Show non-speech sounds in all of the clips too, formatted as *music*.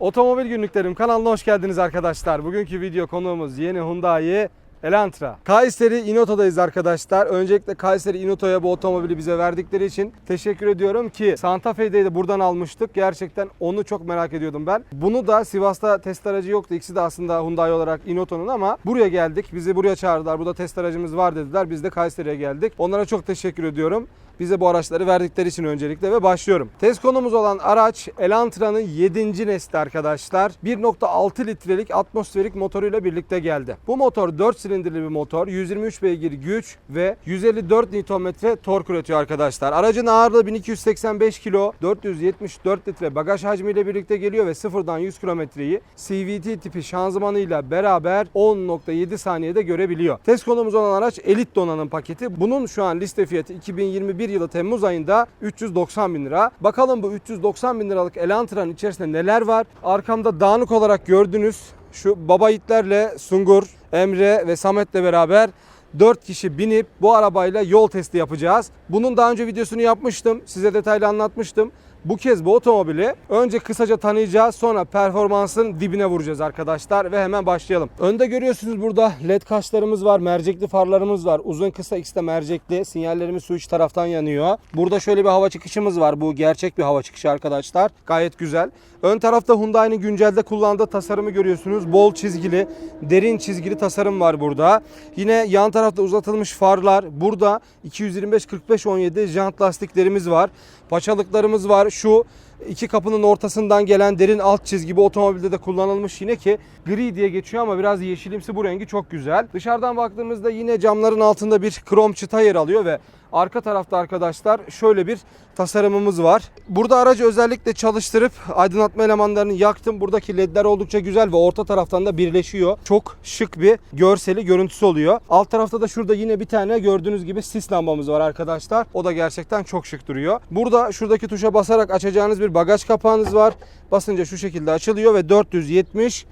Otomobil günlüklerim kanalına hoş geldiniz arkadaşlar. Bugünkü video konuğumuz yeni Hyundai Elantra. Kayseri İnoto'dayız arkadaşlar. Öncelikle Kayseri İnoto'ya bu otomobili bize verdikleri için teşekkür ediyorum ki Santa Fe'yi de buradan almıştık. Gerçekten onu çok merak ediyordum ben. Bunu da Sivas'ta test aracı yoktu. İkisi de aslında Hyundai olarak İnoto'nun ama buraya geldik. Bizi buraya çağırdılar. Burada test aracımız var dediler. Biz de Kayseri'ye geldik. Onlara çok teşekkür ediyorum. Bize bu araçları verdikleri için öncelikle ve başlıyorum. Test konumuz olan araç Elantra'nın 7. nesli arkadaşlar. 1.6 litrelik atmosferik motoruyla birlikte geldi. Bu motor 4 silindirli bir motor. 123 beygir güç ve 154 Nm tork üretiyor arkadaşlar. Aracın ağırlığı 1285 kilo, 474 litre bagaj hacmiyle birlikte geliyor ve sıfırdan 100 kilometreyi CVT tipi şanzımanıyla beraber 10.7 saniyede görebiliyor. Test konumuz olan araç elit donanım paketi. Bunun şu an liste fiyatı 2021 yılı Temmuz ayında 390 bin lira. Bakalım bu 390 bin liralık Elantra'nın içerisinde neler var? Arkamda dağınık olarak gördüğünüz şu baba yiğitlerle Sungur, Emre ve Samet'le beraber 4 kişi binip bu arabayla yol testi yapacağız. Bunun daha önce videosunu yapmıştım. Size detaylı anlatmıştım. Bu kez bu otomobili önce kısaca tanıyacağız sonra performansın dibine vuracağız arkadaşlar ve hemen başlayalım. Önde görüyorsunuz burada led kaşlarımız var, mercekli farlarımız var. Uzun kısa ikisi de mercekli. Sinyallerimiz su iç taraftan yanıyor. Burada şöyle bir hava çıkışımız var. Bu gerçek bir hava çıkışı arkadaşlar. Gayet güzel. Ön tarafta Hyundai'nin güncelde kullandığı tasarımı görüyorsunuz. Bol çizgili, derin çizgili tasarım var burada. Yine yan tarafta uzatılmış farlar. Burada 225-45-17 jant lastiklerimiz var. Paçalıklarımız var. Şu iki kapının ortasından gelen derin alt çizgi bu otomobilde de kullanılmış yine ki gri diye geçiyor ama biraz yeşilimsi bu rengi çok güzel. Dışarıdan baktığımızda yine camların altında bir krom çıta yer alıyor ve arka tarafta arkadaşlar şöyle bir tasarımımız var. Burada aracı özellikle çalıştırıp aydınlatma elemanlarını yaktım. Buradaki ledler oldukça güzel ve orta taraftan da birleşiyor. Çok şık bir görseli görüntüsü oluyor. Alt tarafta da şurada yine bir tane gördüğünüz gibi sis lambamız var arkadaşlar. O da gerçekten çok şık duruyor. Burada şuradaki tuşa basarak açacağınız bir bagaj kapağınız var. Basınca şu şekilde açılıyor ve 470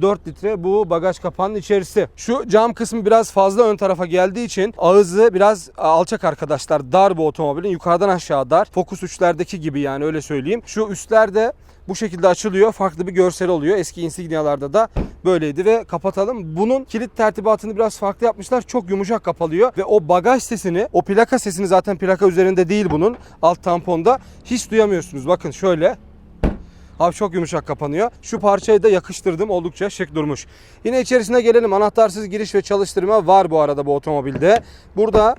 4 litre bu bagaj kapağının içerisi. Şu cam kısmı biraz fazla ön tarafa geldiği için ağzı biraz alçak arkadaşlar. Dar bu otomobilin. Yukarıdan aşağı dar. Focus 3'lerdeki gibi yani öyle söyleyeyim. Şu üstlerde bu şekilde açılıyor. Farklı bir görsel oluyor. Eski Insignia'larda da böyleydi ve kapatalım. Bunun kilit tertibatını biraz farklı yapmışlar. Çok yumuşak kapalıyor ve o bagaj sesini, o plaka sesini zaten plaka üzerinde değil bunun. Alt tamponda hiç duyamıyorsunuz. Bakın şöyle Abi çok yumuşak kapanıyor. Şu parçayı da yakıştırdım. Oldukça şık durmuş. Yine içerisine gelelim. Anahtarsız giriş ve çalıştırma var bu arada bu otomobilde. Burada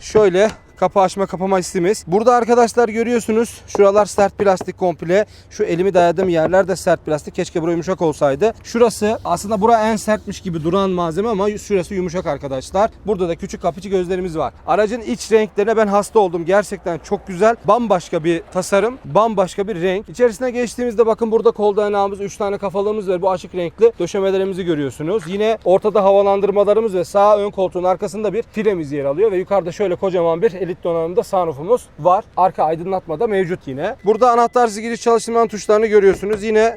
şöyle kapı açma kapama istimiz. Burada arkadaşlar görüyorsunuz şuralar sert plastik komple. Şu elimi dayadığım yerler de sert plastik. Keşke bura yumuşak olsaydı. Şurası aslında bura en sertmiş gibi duran malzeme ama şurası yumuşak arkadaşlar. Burada da küçük kapıcı gözlerimiz var. Aracın iç renklerine ben hasta oldum. Gerçekten çok güzel. Bambaşka bir tasarım. Bambaşka bir renk. İçerisine geçtiğimizde bakın burada kol dayanağımız 3 tane kafalığımız var. Bu açık renkli döşemelerimizi görüyorsunuz. Yine ortada havalandırmalarımız ve sağ ön koltuğun arkasında bir filemiz yer alıyor ve yukarıda şöyle kocaman bir elit donanımda sunroofumuz var. Arka aydınlatma da mevcut yine. Burada anahtarsız giriş çalıştırmanın tuşlarını görüyorsunuz. Yine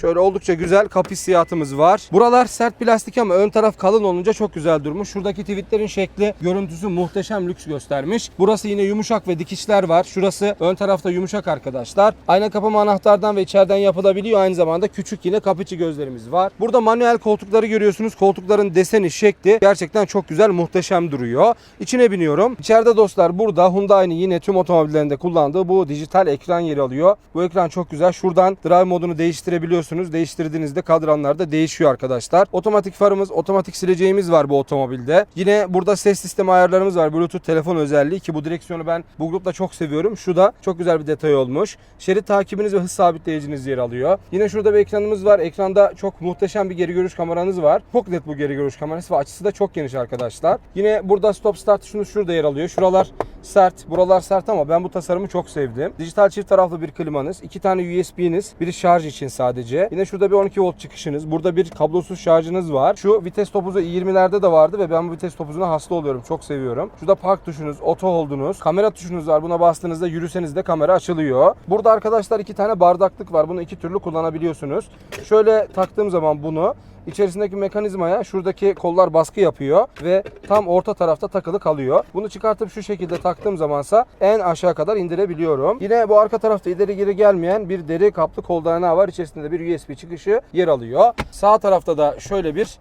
Şöyle oldukça güzel kapı hissiyatımız var. Buralar sert plastik ama ön taraf kalın olunca çok güzel durmuş. Şuradaki tweetlerin şekli, görüntüsü muhteşem lüks göstermiş. Burası yine yumuşak ve dikişler var. Şurası ön tarafta yumuşak arkadaşlar. Ayna kapama anahtardan ve içeriden yapılabiliyor. Aynı zamanda küçük yine kapıcı gözlerimiz var. Burada manuel koltukları görüyorsunuz. Koltukların deseni, şekli gerçekten çok güzel, muhteşem duruyor. İçine biniyorum. İçeride dostlar burada Hyundai'nin yine tüm otomobillerinde kullandığı bu dijital ekran yeri alıyor. Bu ekran çok güzel. Şuradan drive modunu değiştirebiliyorsunuz. Değiştirdiğinizde kadranlarda değişiyor arkadaşlar. Otomatik farımız, otomatik sileceğimiz var bu otomobilde. Yine burada ses sistemi ayarlarımız var. Bluetooth telefon özelliği ki bu direksiyonu ben bu grupta çok seviyorum. Şu da çok güzel bir detay olmuş. Şerit takibiniz ve hız sabitleyiciniz yer alıyor. Yine şurada bir ekranımız var. Ekranda çok muhteşem bir geri görüş kameranız var. Çok net bu geri görüş kamerası ve açısı da çok geniş arkadaşlar. Yine burada stop start tuşunuz şurada yer alıyor. Şuralar sert, buralar sert ama ben bu tasarımı çok sevdim. Dijital çift taraflı bir klimanız, iki tane USB'niz, biri şarj için sadece. Bence. Yine şurada bir 12 volt çıkışınız. Burada bir kablosuz şarjınız var. Şu vites topuzu 20'lerde de vardı ve ben bu vites topuzuna hasta oluyorum. Çok seviyorum. Şurada park tuşunuz, oto holdunuz, kamera tuşunuz var. Buna bastığınızda yürüseniz de kamera açılıyor. Burada arkadaşlar iki tane bardaklık var. Bunu iki türlü kullanabiliyorsunuz. Şöyle taktığım zaman bunu İçerisindeki mekanizmaya şuradaki kollar baskı yapıyor ve tam orta tarafta takılı kalıyor. Bunu çıkartıp şu şekilde taktığım zamansa en aşağı kadar indirebiliyorum. Yine bu arka tarafta ileri geri gelmeyen bir deri kaplı kol dayanağı var. İçerisinde bir USB çıkışı yer alıyor. Sağ tarafta da şöyle bir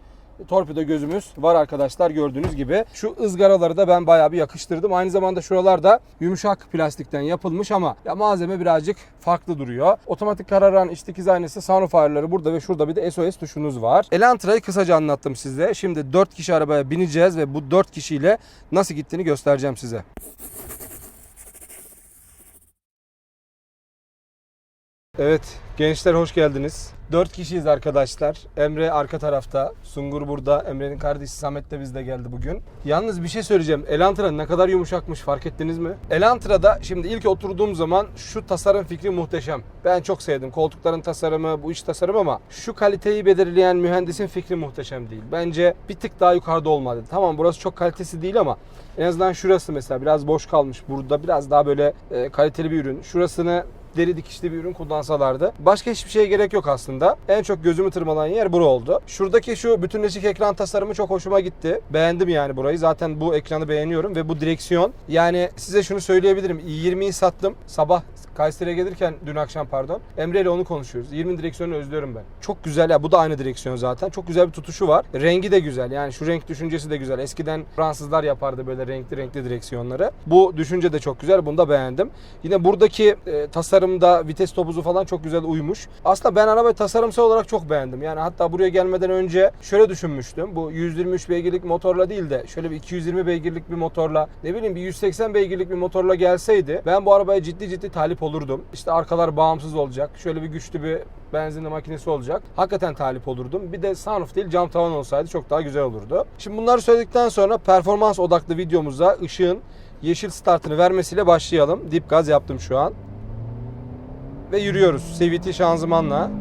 torpido gözümüz var arkadaşlar gördüğünüz gibi. Şu ızgaraları da ben bayağı bir yakıştırdım. Aynı zamanda şuralar da yumuşak plastikten yapılmış ama ya malzeme birazcık farklı duruyor. Otomatik kararan iç dikiz aynası sunroof burada ve şurada bir de SOS tuşunuz var. Elantra'yı kısaca anlattım size. Şimdi 4 kişi arabaya bineceğiz ve bu 4 kişiyle nasıl gittiğini göstereceğim size. Evet gençler hoş geldiniz. 4 kişiyiz arkadaşlar. Emre arka tarafta. Sungur burada. Emre'nin kardeşi Samet de bizde geldi bugün. Yalnız bir şey söyleyeceğim. Elantra ne kadar yumuşakmış fark ettiniz mi? Elantra'da şimdi ilk oturduğum zaman şu tasarım fikri muhteşem. Ben çok sevdim. Koltukların tasarımı, bu iç tasarım ama şu kaliteyi belirleyen mühendisin fikri muhteşem değil. Bence bir tık daha yukarıda olmalı. Tamam burası çok kalitesi değil ama en azından şurası mesela biraz boş kalmış. Burada biraz daha böyle e, kaliteli bir ürün. Şurasını deri dikişli bir ürün kullansalardı. Başka hiçbir şeye gerek yok aslında. En çok gözümü tırmalayan yer bura oldu. Şuradaki şu bütünleşik ekran tasarımı çok hoşuma gitti. Beğendim yani burayı. Zaten bu ekranı beğeniyorum ve bu direksiyon. Yani size şunu söyleyebilirim. i20'yi sattım. Sabah Kayseri'ye gelirken dün akşam pardon. Emre ile onu konuşuyoruz. 20 direksiyonu özlüyorum ben. Çok güzel ya bu da aynı direksiyon zaten. Çok güzel bir tutuşu var. Rengi de güzel. Yani şu renk düşüncesi de güzel. Eskiden Fransızlar yapardı böyle renkli renkli direksiyonları. Bu düşünce de çok güzel. Bunu da beğendim. Yine buradaki e, tasarımda vites topuzu falan çok güzel uymuş. Aslında ben arabayı tasarımsal olarak çok beğendim. Yani hatta buraya gelmeden önce şöyle düşünmüştüm. Bu 123 beygirlik motorla değil de şöyle bir 220 beygirlik bir motorla ne bileyim bir 180 beygirlik bir motorla gelseydi ben bu arabaya ciddi ciddi talip olurdum. İşte arkalar bağımsız olacak. Şöyle bir güçlü bir benzinli makinesi olacak. Hakikaten talip olurdum. Bir de sunroof değil cam tavan olsaydı çok daha güzel olurdu. Şimdi bunları söyledikten sonra performans odaklı videomuza ışığın yeşil startını vermesiyle başlayalım. Dip gaz yaptım şu an. Ve yürüyoruz. CVT şanzımanla.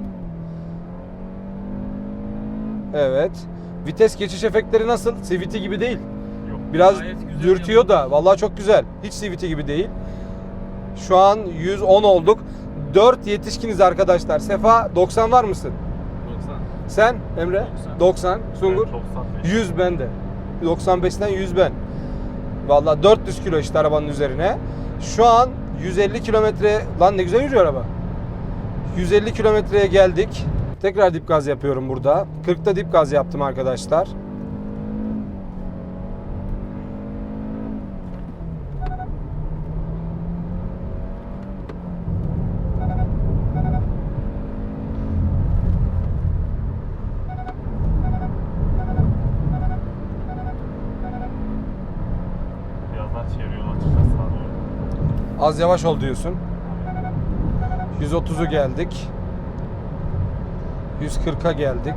Evet. Vites geçiş efektleri nasıl? CVT gibi değil. Yok. Biraz dürtüyor da. Vallahi çok güzel. Hiç CVT gibi değil. Şu an 110 olduk. 4 yetişkiniz arkadaşlar. Sefa 90 var mısın? 90. Sen Emre? 90. 90. Sungur? Ben 95. 100 bende. 95'ten 100 ben. Vallahi 400 kilo işte arabanın üzerine. Şu an 150 kilometre lan ne güzel yürüyor araba. 150 kilometreye geldik. Tekrar dip gaz yapıyorum burada. 40'ta dip gaz yaptım arkadaşlar. Biraz daha çevre yol açacağız sağa doğru. Az yavaş ol diyorsun. 130'u geldik. 140'a geldik.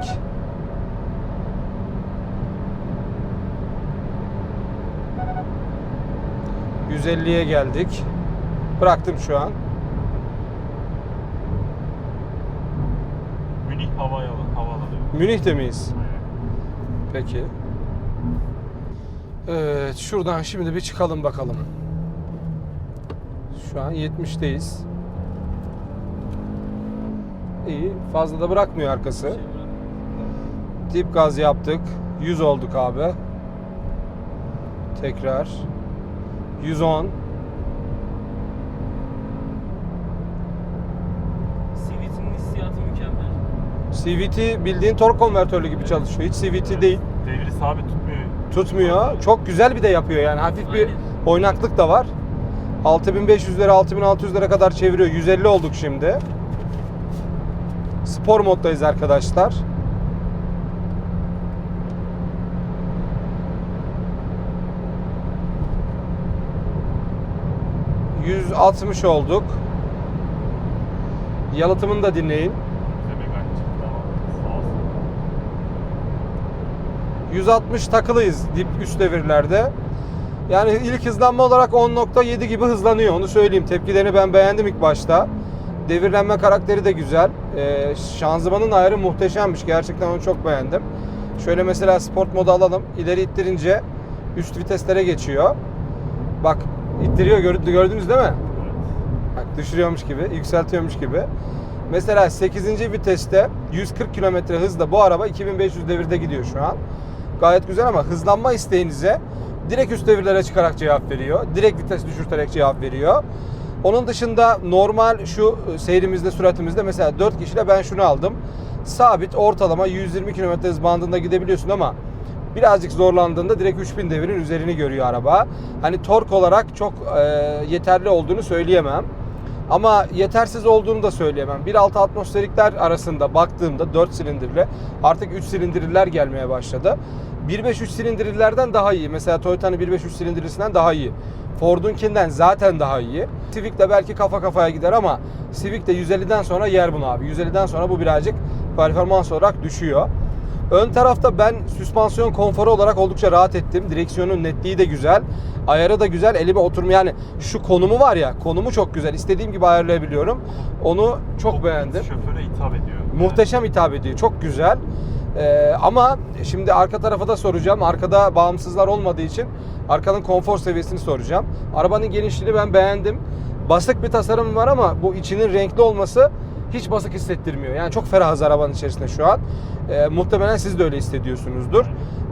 ...150'ye geldik. Bıraktım şu an. Münih hava yolu, havaalanı. Münih'te miyiz? Peki. Evet, şuradan şimdi bir çıkalım bakalım. Şu an 70'teyiz. İyi, fazla da bırakmıyor arkası. Dip gaz yaptık. 100 olduk abi. Tekrar. 110. CVT'nin hissiyatı mükemmel. CVT bildiğin tork konvertörlü gibi çalışıyor. Hiç CVT değil. Devri sabit tutmuyor. Tutmuyor. Çok güzel bir de yapıyor yani. Hafif bir Aynen. oynaklık da var. 6500'lere 6600'lere kadar çeviriyor. 150 olduk şimdi. Spor moddayız arkadaşlar. ...160 olduk. Yalıtımını da dinleyin. Bize mekanik çıktı ama sağ olsun. 160 takılıyız dip üst devirlerde. Yani ilk hızlanma olarak 10.7 gibi hızlanıyor onu söyleyeyim. Tepkilerini ben beğendim ilk başta. devirlenme karakteri de güzel. Ee, şanzımanın ayarı muhteşemmiş. Gerçekten onu çok beğendim. Şöyle mesela sport modu alalım. İleri ittirince üst viteslere geçiyor. Bak ittiriyor gördü- gördünüz değil mi? Bak düşürüyormuş gibi, yükseltiyormuş gibi. Mesela 8. viteste 140 km hızla bu araba 2500 devirde gidiyor şu an. Gayet güzel ama hızlanma isteğinize direkt üst devirlere çıkarak cevap veriyor. Direkt vites düşürterek cevap veriyor. Onun dışında normal şu seyrimizde, süratimizde mesela 4 kişiyle ben şunu aldım. Sabit ortalama 120 km hız bandında gidebiliyorsun ama birazcık zorlandığında direkt 3000 devirin üzerini görüyor araba. Hani tork olarak çok e, yeterli olduğunu söyleyemem. Ama yetersiz olduğunu da söyleyemem. 1.6 atmosferikler arasında baktığımda 4 silindirli artık 3 silindirliler gelmeye başladı. 1.5 3 silindirlilerden daha iyi. Mesela Toyota'nın 1.5 3 silindirlisinden daha iyi. Ford'unkinden zaten daha iyi. Civic de belki kafa kafaya gider ama Civic de 150'den sonra yer bunu abi. 150'den sonra bu birazcık performans olarak düşüyor. Ön tarafta ben süspansiyon konforu olarak oldukça rahat ettim. Direksiyonun netliği de güzel. Ayarı da güzel. Elime oturma yani şu konumu var ya konumu çok güzel. İstediğim gibi ayarlayabiliyorum. Onu çok beğendim. Şoföre hitap ediyor. Muhteşem hitap ediyor. Çok güzel. Ee, ama şimdi arka tarafa da soracağım. Arkada bağımsızlar olmadığı için arkanın konfor seviyesini soracağım. Arabanın genişliğini ben beğendim. Basık bir tasarım var ama bu içinin renkli olması hiç basık hissettirmiyor. Yani çok ferahız arabanın içerisinde şu an. Ee, muhtemelen siz de öyle hissediyorsunuzdur.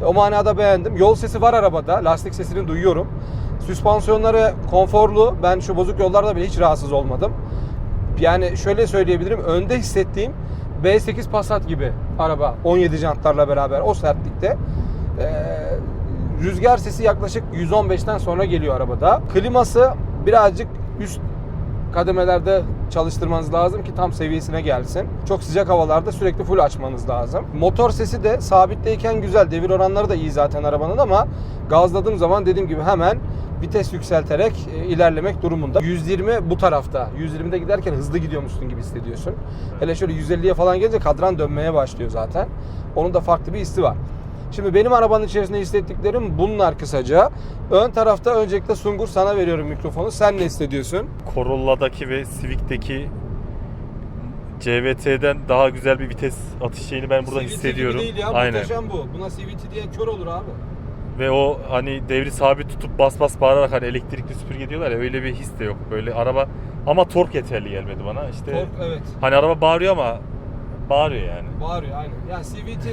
O manada beğendim. Yol sesi var arabada. Lastik sesini duyuyorum. Süspansiyonları konforlu. Ben şu bozuk yollarda bile hiç rahatsız olmadım. Yani şöyle söyleyebilirim. Önde hissettiğim B8 Passat gibi araba. 17 jantlarla beraber o sertlikte. Ee, rüzgar sesi yaklaşık 115'ten sonra geliyor arabada. Kliması birazcık üst kademelerde çalıştırmanız lazım ki tam seviyesine gelsin. Çok sıcak havalarda sürekli full açmanız lazım. Motor sesi de sabitteyken güzel. Devir oranları da iyi zaten arabanın ama gazladığım zaman dediğim gibi hemen vites yükselterek e, ilerlemek durumunda. 120 bu tarafta. 120'de giderken hızlı gidiyormuşsun gibi hissediyorsun. Hele şöyle 150'ye falan gelince kadran dönmeye başlıyor zaten. Onun da farklı bir hissi var. Şimdi benim arabanın içerisinde hissettiklerim bunlar kısaca. Ön tarafta öncelikle Sungur sana veriyorum mikrofonu. Sen ne hissediyorsun? Corolla'daki ve Civic'teki CVT'den daha güzel bir vites atış şeyini ben burada CVT gibi hissediyorum. değil ya. Aynen. Muhteşem bu. Buna CVT diye kör olur abi. Ve o hani devri sabit tutup bas bas bağırarak hani elektrikli süpürge diyorlar ya öyle bir his de yok. Böyle araba ama tork yeterli gelmedi bana. İşte Tork evet. hani araba bağırıyor ama bağırıyor yani. Bağırıyor aynen. Yani CVT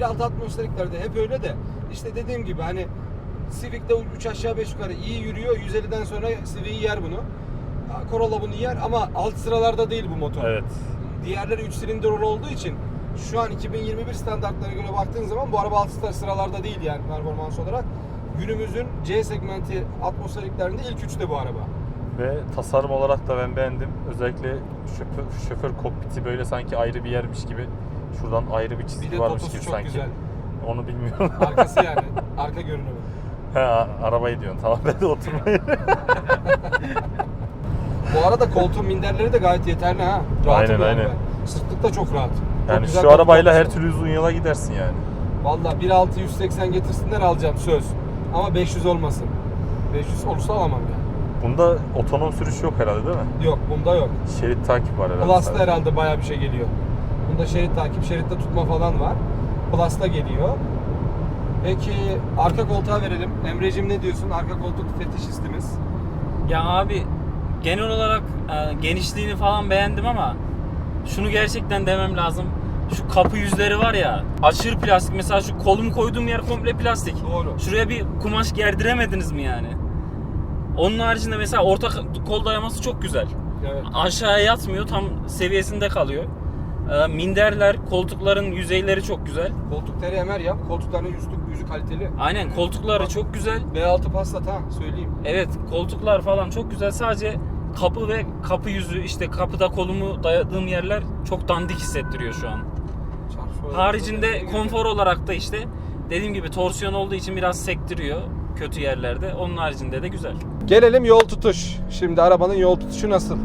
1.6 atmosferiklerde hep öyle de işte dediğim gibi hani Civic'te 3 aşağı 5 yukarı iyi yürüyor. 150'den sonra Civic'i yer bunu. Corolla bunu yer ama alt sıralarda değil bu motor. Evet. Diğerleri 3 silindir olduğu için şu an 2021 standartlarına göre baktığın zaman bu araba alt sıralarda değil yani performans olarak. Günümüzün C segmenti atmosferiklerinde ilk üçte bu araba. Ve tasarım olarak da ben beğendim. Özellikle şoför, şoför kokpiti böyle sanki ayrı bir yermiş gibi. Şuradan ayrı bir Bir çizgi de varmış gibi çok sanki. güzel. Onu bilmiyorum. Arkası yani. *laughs* Arka görünümü. He, arabayı diyorsun. Tamam ben de oturmayı. Bu arada koltuğun minderleri de gayet yeterli ha. Rahat Aynen, bir aynen. Sırtlık da çok rahat. Yani şu arabayla her türlü uzun yola gidersin yani. Valla 1.6 180 getirsinler alacağım söz. Ama 500 olmasın. 500 olursa alamam yani. Bunda otonom sürüş yok herhalde değil mi? Yok bunda yok. Şerit takip var herhalde. Plus'ta sadece. herhalde baya bir şey geliyor. Bunda şerit takip, şeritte tutma falan var. Plus'ta geliyor. Peki arka koltuğa verelim. Emre'cim ne diyorsun? Arka koltuk fetişistimiz. Ya abi genel olarak e, genişliğini falan beğendim ama şunu gerçekten demem lazım. Şu kapı yüzleri var ya aşırı plastik. Mesela şu kolumu koyduğum yer komple plastik. Doğru. Şuraya bir kumaş gerdiremediniz mi yani? Onun haricinde mesela orta kol dayaması çok güzel. Evet. Aşağıya yatmıyor tam seviyesinde kalıyor. E, minderler, koltukların yüzeyleri çok güzel. Koltuk TRMR yap. Koltukların yüzü, yüzü kaliteli. Aynen koltukları çok güzel. B6 Passat ha söyleyeyim. Evet koltuklar falan çok güzel. Sadece kapı ve kapı yüzü işte kapıda kolumu dayadığım yerler çok dandik hissettiriyor şu an. Haricinde konfor olarak da işte dediğim gibi torsiyon olduğu için biraz sektiriyor kötü yerlerde. Onun haricinde de güzel. Gelelim yol tutuş. Şimdi arabanın yol tutuşu nasıl?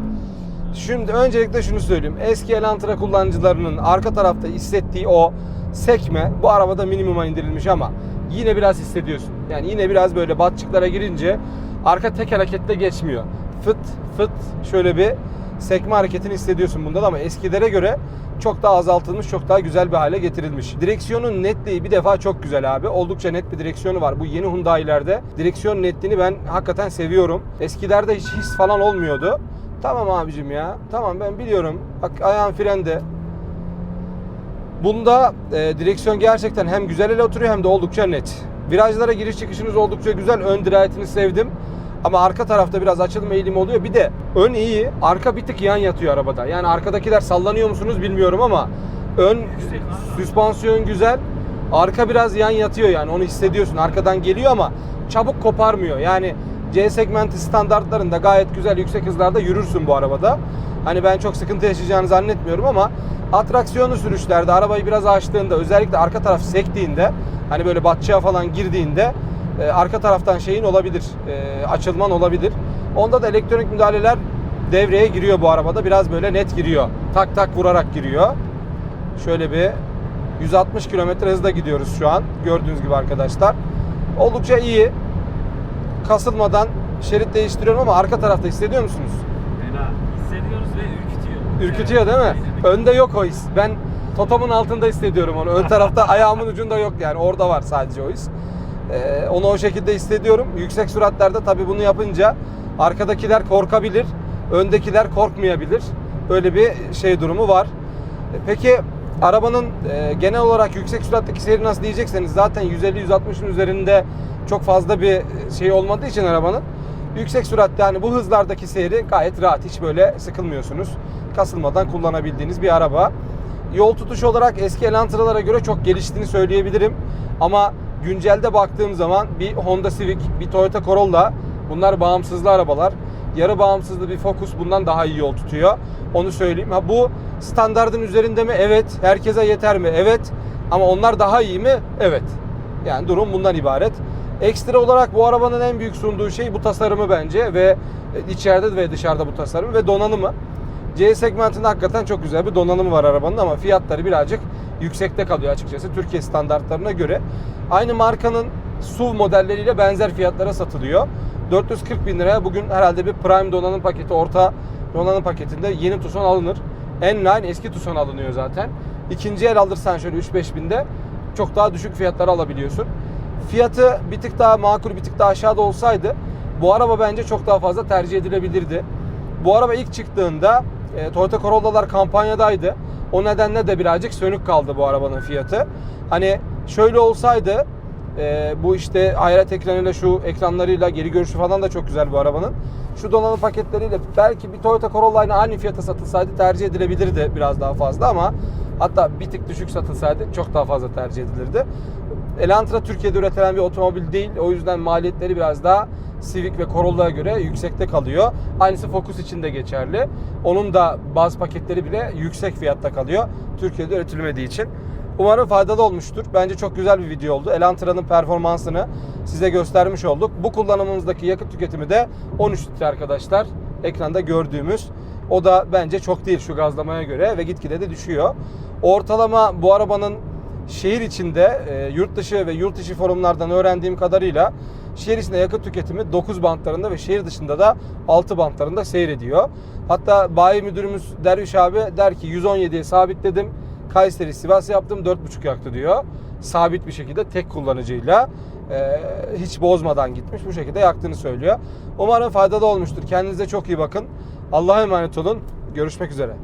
Şimdi öncelikle şunu söyleyeyim. Eski Elantra kullanıcılarının arka tarafta hissettiği o sekme bu arabada minimuma indirilmiş ama yine biraz hissediyorsun. Yani yine biraz böyle batçıklara girince arka tek harekette geçmiyor. Fıt fıt şöyle bir sekme hareketini hissediyorsun bunda da ama eskilere göre çok daha azaltılmış, çok daha güzel bir hale getirilmiş. Direksiyonun netliği bir defa çok güzel abi. Oldukça net bir direksiyonu var. Bu yeni Hyundai'lerde direksiyon netliğini ben hakikaten seviyorum. Eskilerde hiç his falan olmuyordu. Tamam abicim ya. Tamam ben biliyorum. Bak ayağın frende. Bunda e, direksiyon gerçekten hem güzel ele oturuyor hem de oldukça net. Virajlara giriş çıkışınız oldukça güzel. Ön dirayetini sevdim. Ama arka tarafta biraz açılma eğilimi oluyor. Bir de ön iyi, arka bir tık yan yatıyor arabada. Yani arkadakiler sallanıyor musunuz bilmiyorum ama ön süspansiyon güzel. Arka biraz yan yatıyor yani onu hissediyorsun. Arkadan geliyor ama çabuk koparmıyor. Yani C segmenti standartlarında gayet güzel yüksek hızlarda yürürsün bu arabada. Hani ben çok sıkıntı yaşayacağını zannetmiyorum ama atraksiyonlu sürüşlerde arabayı biraz açtığında özellikle arka taraf sektiğinde hani böyle batçıya falan girdiğinde e, arka taraftan şeyin olabilir. e, açılman olabilir. Onda da elektronik müdahaleler devreye giriyor bu arabada. Biraz böyle net giriyor. Tak tak vurarak giriyor. Şöyle bir 160 km hızda gidiyoruz şu an. Gördüğünüz gibi arkadaşlar. Oldukça iyi. Kasılmadan şerit değiştiriyorum ama arka tarafta hissediyor musunuz? Fena. Hissediyoruz ve ürkütüyor. Ürkütüyor değil mi? Önde yok o his. Ben totomun altında hissediyorum onu. Ön tarafta ayağımın ucunda yok yani. Orada var sadece o his. Ee, onu o şekilde hissediyorum. Yüksek süratlerde tabii bunu yapınca arkadakiler korkabilir. Öndekiler korkmayabilir. Öyle bir şey durumu var. E, Peki arabanın e, genel olarak yüksek süratteki seyri nasıl diyecekseniz zaten 150-160'ın üzerinde çok fazla bir şey olmadığı için arabanın yüksek süratte yani bu hızlardaki seyri gayet rahat. Hiç böyle sıkılmıyorsunuz. Kasılmadan kullanabildiğiniz bir araba. Yol tutuş olarak eski Elantra'lara göre çok geliştiğini söyleyebilirim. Ama güncelde baktığım zaman bir Honda Civic, bir Toyota Corolla bunlar bağımsızlı arabalar. Yarı bağımsızlı bir Focus bundan daha iyi yol tutuyor. Onu söyleyeyim. Ha bu standardın üzerinde mi? Evet. Herkese yeter mi? Evet. Ama onlar daha iyi mi? Evet. Yani durum bundan ibaret. Ekstra olarak bu arabanın en büyük sunduğu şey bu tasarımı bence ve içeride ve dışarıda bu tasarımı ve donanımı. C segmentinde hakikaten çok güzel bir donanımı var arabanın ama fiyatları birazcık yüksekte kalıyor açıkçası Türkiye standartlarına göre. Aynı markanın SUV modelleriyle benzer fiyatlara satılıyor. 440 bin liraya bugün herhalde bir Prime donanım paketi, orta donanım paketinde yeni Tucson alınır. N-Line eski Tucson alınıyor zaten. İkinci el alırsan şöyle 3-5 binde çok daha düşük fiyatlara alabiliyorsun. Fiyatı bir tık daha makul, bir tık daha aşağıda olsaydı bu araba bence çok daha fazla tercih edilebilirdi. Bu araba ilk çıktığında e, Toyota Corolla'lar kampanyadaydı. O nedenle de birazcık sönük kaldı bu arabanın fiyatı. Hani şöyle olsaydı e, bu işte hayrat ekranıyla şu ekranlarıyla geri görüşü falan da çok güzel bu arabanın. Şu donanım paketleriyle belki bir Toyota Corolla ile aynı fiyata satılsaydı tercih edilebilirdi biraz daha fazla ama hatta bir tık düşük satılsaydı çok daha fazla tercih edilirdi. Elantra Türkiye'de üretilen bir otomobil değil. O yüzden maliyetleri biraz daha Civic ve Corolla'ya göre yüksekte kalıyor. Aynısı Focus için de geçerli. Onun da bazı paketleri bile yüksek fiyatta kalıyor. Türkiye'de üretilmediği için. Umarım faydalı olmuştur. Bence çok güzel bir video oldu. Elantra'nın performansını size göstermiş olduk. Bu kullanımımızdaki yakıt tüketimi de 13 litre arkadaşlar. Ekranda gördüğümüz. O da bence çok değil şu gazlamaya göre ve gitgide de düşüyor. Ortalama bu arabanın şehir içinde e, yurt dışı ve yurt içi forumlardan öğrendiğim kadarıyla şehir içinde yakıt tüketimi 9 bantlarında ve şehir dışında da 6 bantlarında seyrediyor. Hatta bayi müdürümüz Derviş abi der ki 117'ye sabitledim. Kayseri Sivas yaptım 4,5 yaktı diyor. Sabit bir şekilde tek kullanıcıyla e, hiç bozmadan gitmiş bu şekilde yaktığını söylüyor. Umarım faydalı olmuştur. Kendinize çok iyi bakın. Allah'a emanet olun. Görüşmek üzere.